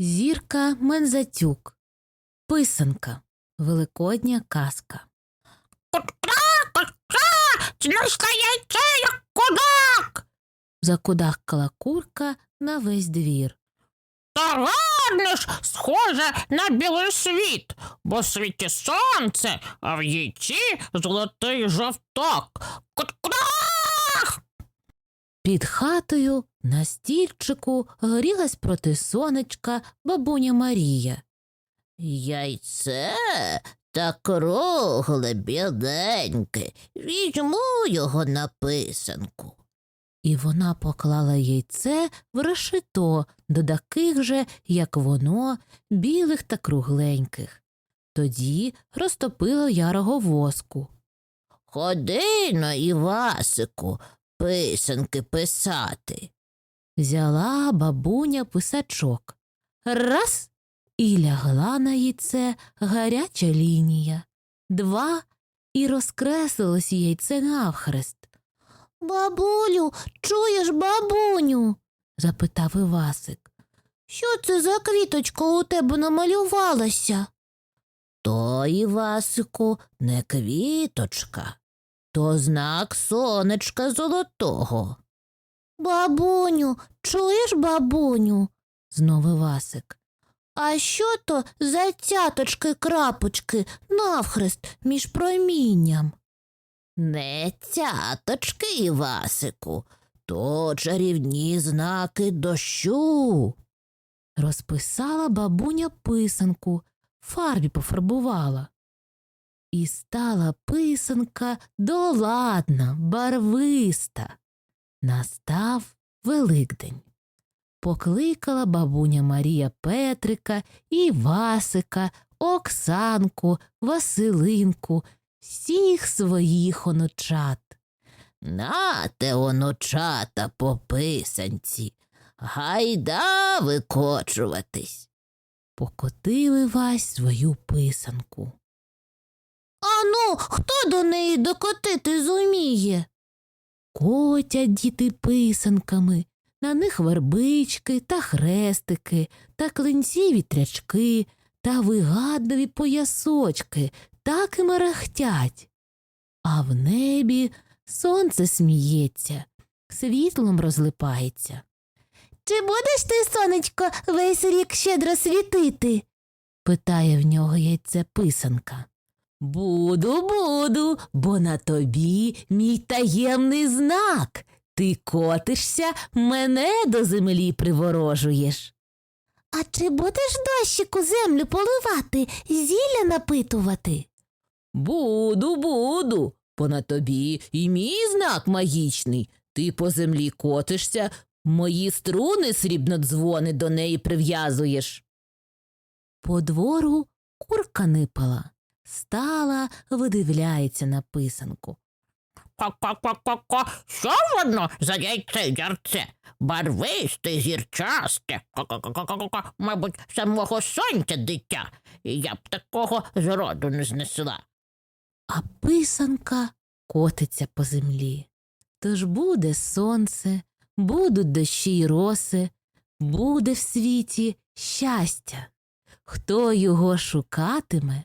Зірка Мензатюк. Писанка. Великодня казка. Знайшла яйце, як кудак. Закудахкала курка на весь двір. Та гарне ж схоже на білий світ, бо світі сонце, а в яйці золотий жовток. Кут-кудах! Під хатою на стільчику горілась проти сонечка бабуня Марія. Яйце та кругле, біленьке. Візьму його на писанку. І вона поклала яйце в решето до таких же, як воно, білих та кругленьких. Тоді розтопила ярого воску. Ходи на Івасику, писанки писати. Взяла бабуня писачок. Раз і лягла на яйце гаряча лінія. Два і розкреслилось яйце навхрест. Бабулю, чуєш, бабуню? запитав Івасик. Що це за квіточка у тебе намалювалася? То, Івасику, не квіточка, то знак сонечка золотого. Бабуню, чуєш, бабуню? знову Івасик. А що то за цяточки крапочки навхрест між промінням? Не цяточки, Івасику, то чарівні знаки дощу. Розписала бабуня писанку, фарбі пофарбувала. І стала писанка доладна, барвиста. Настав Великдень. Покликала бабуня Марія Петрика, Івасика, Оксанку, Василинку, всіх своїх онучат. Нате онучата по писанці, гайда викочуватись. Покотили Вась свою писанку. Ану, хто до неї докотити зуміє? Котять діти писанками, на них вербички та хрестики, та клинці вітрячки, та вигадливі поясочки, так і мерехтять. А в небі сонце сміється, світлом розлипається. Чи будеш ти, сонечко, весь рік щедро світити? питає в нього яйце писанка. Буду, буду, бо на тобі мій таємний знак. Ти котишся, мене до землі приворожуєш. А чи будеш дощику землю поливати, зілля напитувати? Буду, буду, бо на тобі і мій знак магічний. Ти по землі котишся, мої струни срібнодзвони до неї прив'язуєш. По двору курка нипала, стала, видивляється на писанку. Ко-ко-ко-ко-ко. Що воно за яйце ярце? Барвисте, зірчасте. Ко-ко-ко-ко-ко. Мабуть, самого сонця дитя. І я б такого зроду не знесла. А писанка котиться по землі. Тож буде сонце, будуть дощі й роси, буде в світі щастя. Хто його шукатиме,